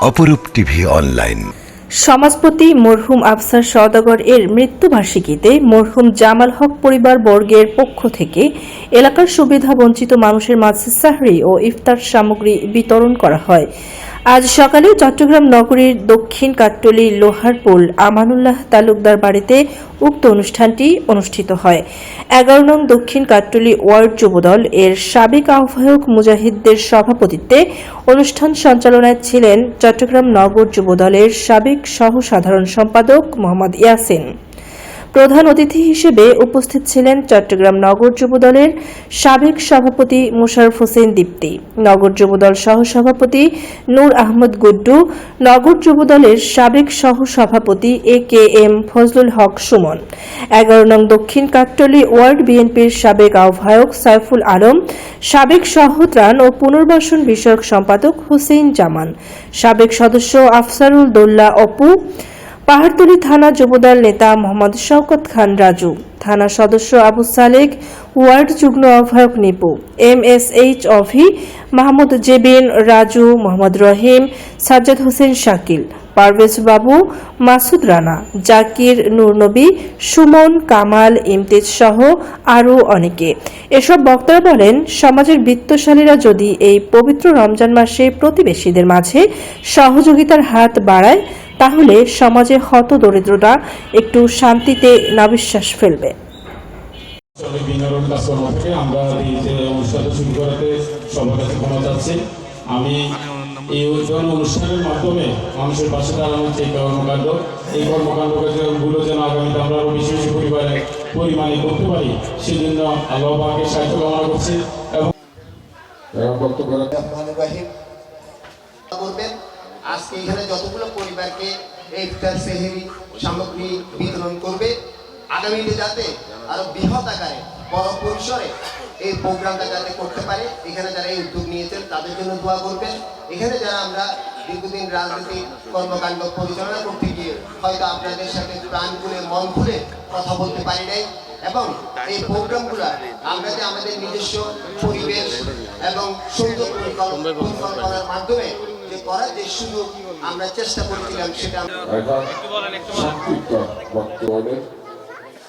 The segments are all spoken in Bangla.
অপরূপ টিভি অনলাইন। সমাজপতি মরহুম আফসার সওদাগর এর মৃত্যুবার্ষিকীতে মরহুম জামাল হক পরিবার বর্গের পক্ষ থেকে এলাকার সুবিধা বঞ্চিত মানুষের মাঝে সাহরি ও ইফতার সামগ্রী বিতরণ করা হয়। আজ সকালে চট্টগ্রাম নগরীর দক্ষিণ কাট্টলি লোহারপুল আমানুল্লাহ তালুকদার বাড়িতে উক্ত অনুষ্ঠানটি অনুষ্ঠিত হয়। এগারো নং দক্ষিণ কাট্টলি ওয়ার্ড যুবদল এর সাবেক আহ্বায়ক মুজাহিদদের সভাপতিত্বে অনুষ্ঠান সঞ্চালনায় ছিলেন চট্টগ্রাম নগর যুবদলের সাবেক সহ সাধারণ সম্পাদক মোহাম্মদ ইয়াসিন। প্রধান অতিথি হিসেবে উপস্থিত ছিলেন চট্টগ্রাম নগর যুবদলের সাবেক সভাপতি মোশারফ হোসেন দীপ্তি, নগর যুবদল সহসভাপতি নূর আহমদ গুড্ডু, নগর যুবদলের সাবেক সহ সভাপতি A K M Fazlul Haq Suman, এগারো নং দক্ষিণ কাট্টলি ওয়ার্ড বিএনপির সাবেক আহ্বায়ক সাইফুল আলম, সাবেক সহত্রাণ ও পুনর্বাসন বিষয়ক সম্পাদক হুসেইন জামান, সাবেক সদস্য আফসারুল দোল্লা অপু পাহাড়তলী থানা যুবদল নেতা মোহাম্মদ শওকত খান রাজু, থানা সদস্য আবু সালেক, ওয়ার্ড যুগ্ম আহ্বায়ক Nipu M S H Avi Mahmud Jebin, Raju Mohammad Rahim, Sajjad Hossain Shakil. Parvez Babu, Masud Rana, Zakir Nurnabi Suman, Kamal, ইমতেজ সহ আরও অনেকে। এসব বক্তারা বলেন, সমাজের বৃত্তশালীরা যদি এই পবিত্র রমজান মাসে প্রতিবেশীদের মাঝে সহযোগিতার হাত বাড়ায়, তাহলে সমাজে হত দরিদ্রতা একটু শান্তিতে নাবিশ্বাস ফেলবে। আমি এই ধরনের অনুষ্ঠানের মাধ্যমে মানুষের পাশে দাঁড়ানোর যে কর্মকাণ্ড এই কর্মকাণ্ডগুলো যেন আগামীতে আমরা আরও বেশি বেশি পরিবারে পরিমাণে করতে পারি সেজন্য আল্লাহ পাকে সাহায্য কামনা করছি এবং রাহিম আজকে এখানে যতগুলো পরিবারকে ইফতার সেহেরি সামগ্রী বিতরণ করবে আগামীতে যাতে আরও বৃহৎ আকারে বড় পরিসরে এই প্রোগ্রামটা যাতে করতে পারে এখানে যারা এই উদ্যোগ নিয়েছেন তাদের জন্য দোয়া করবেন। এখানে যারা আমরা দীর্ঘদিন রাজনৈতিক কর্মকাণ্ড পরিচালনা করতে গিয়ে হয়তো আপনাদের সাথে প্রাণ খুলে মন খুলে কথা বলতে পারি নাই এবং এই প্রোগ্রামগুলো আমরা যে আমাদের নিজস্ব পরিবেশ এবং সুন্দর পরিকল্পনা পরিকল্পনার মাধ্যমে যে করার যে সুযোগ আমরা চেষ্টা করেছিলাম সেটা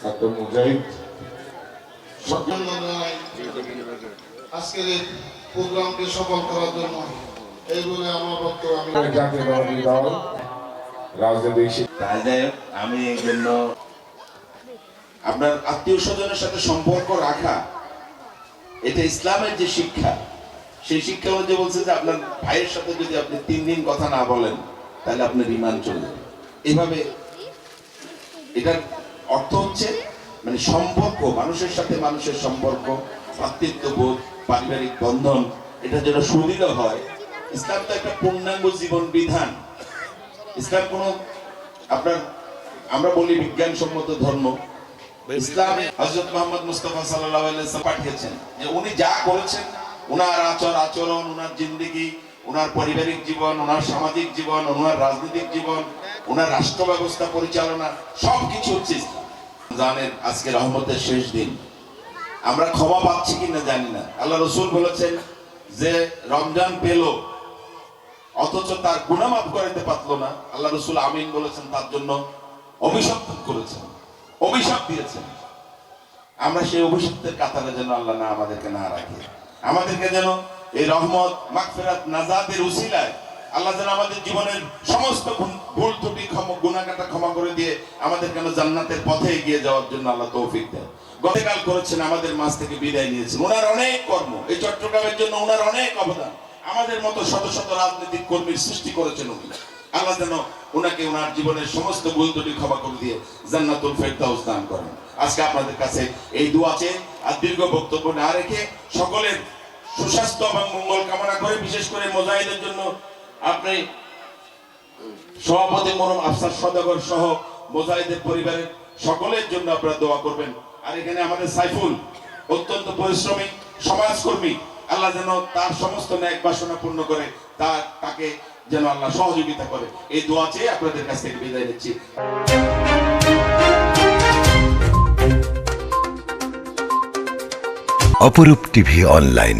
বক্তব্য আজকের এই প্রোগ্রামকে সফল করার জন্য এই বলে আমার বক্তব্য আমি রাজনৈতিক এই জন্য আপনার আত্মীয় স্বজনের সাথে সম্পর্ক রাখা এটা ইসলামের যে শিক্ষা সেই শিক্ষা অনুযায়ী বলছে যে আপনার ভাইয়ের সাথে যদি আপনি তিন দিন কথা না বলেন তাহলে আপনার ইমান চলে যাবে। এভাবে এটার অর্থ হচ্ছে মানে সম্পর্ক, মানুষের সাথে মানুষের সম্পর্ক, ভাতৃত্ববোধ, পারিবারিক বন্ধন, এটা যেন সুদৃঢ় হয়। ইসলাম তো একটা পূর্ণাঙ্গ জীবন বিধান। ইসলাম কোন, আপনার, আমরা বলি বিজ্ঞানসম্মত ধর্ম। ইসলামে হযরত মুহাম্মদ মুস্তাফা সাল্লাল্লাহু পাঠিয়েছেন যে উনি যা করেছেন, উনার আচার, আচরণ, উনার জিন্দেগি, উনার পারিবারিক জীবন, উনার সামাজিক জীবন, উনার রাজনৈতিক জীবন, উনার রাষ্ট্র ব্যবস্থা পরিচালনা, সবকিছু হচ্ছে ইসলাম। জানেন আজকে রহমতের শেষ দিন। আমরা ক্ষমা পাচ্ছি কিনা জানি না। আল্লাহ রসুল বলেছেন যে রমজান পেল, অথচ তার গুণামাপ করাইতে পারল না। আল্লাহ রসুল আমিন বলেছেন, তার জন্য অভিশাপ করেছেন, অভিশাপ দিয়েছেন। আমরা সেই অভিশাপ্তের কাতারে যেন আল্লাহ না আমাদেরকে না রাখে। আমাদেরকে যেন এই রহমত মাকফেরাত নাজাতের উসিলায় আল্লাহ যেন আমাদের জীবনের সমস্ত ভুল- ত্রুটি গুণাকাটা ক্ষমা করে দিয়ে আমাদের কেন জান্নাতের পথে এগিয়ে যাওয়ার জন্য আল্লাহ তৌফিক দেয় গতকাল করেছেন, আমাদের মাঝ থেকে বিদায় নিয়েছেন। ওনার অনেক কর্ম, এই চট্টগ্রামের জন্য ওনার অনেক অবদান। আমাদের মতো শত শত রাজনৈতিক কর্মীর সৃষ্টি করেছেন উনি। আল্লাহ যেন ওনাকে ওনার জীবনের সমস্ত ভুল ত্রুটি ক্ষমা করে দিয়ে জান্নাতুল ফেরদাউস দান করেন। আজকে আপনাদের কাছে এই দোয়া চেয়ে আর দীর্ঘ বক্তব্য না রেখে সকলের সুস্বাস্থ্য এবং মঙ্গল কামনা করে, বিশেষ করে মোজাহিদের জন্য আপনি সভাপতি মরম আফসার সদাগর সহ মোজাহিদের পরিবারের সকলের জন্য আপনারা দোয়া করবেন। আর এখানে আমাদের সাইফুল, অত্যন্ত পরিশ্রমী, সমাজকর্মী, আল্লাহ যেন তার সমস্ত ন্যাক বাসনা পূর্ণ করে, তার, তাকে যেন আল্লাহ সহযোগিতা করে। এই দোয়া চেয়ে আপনাদের কাছ থেকে বিদায় নিচ্ছি। অপরূপ টিভি অনলাইন।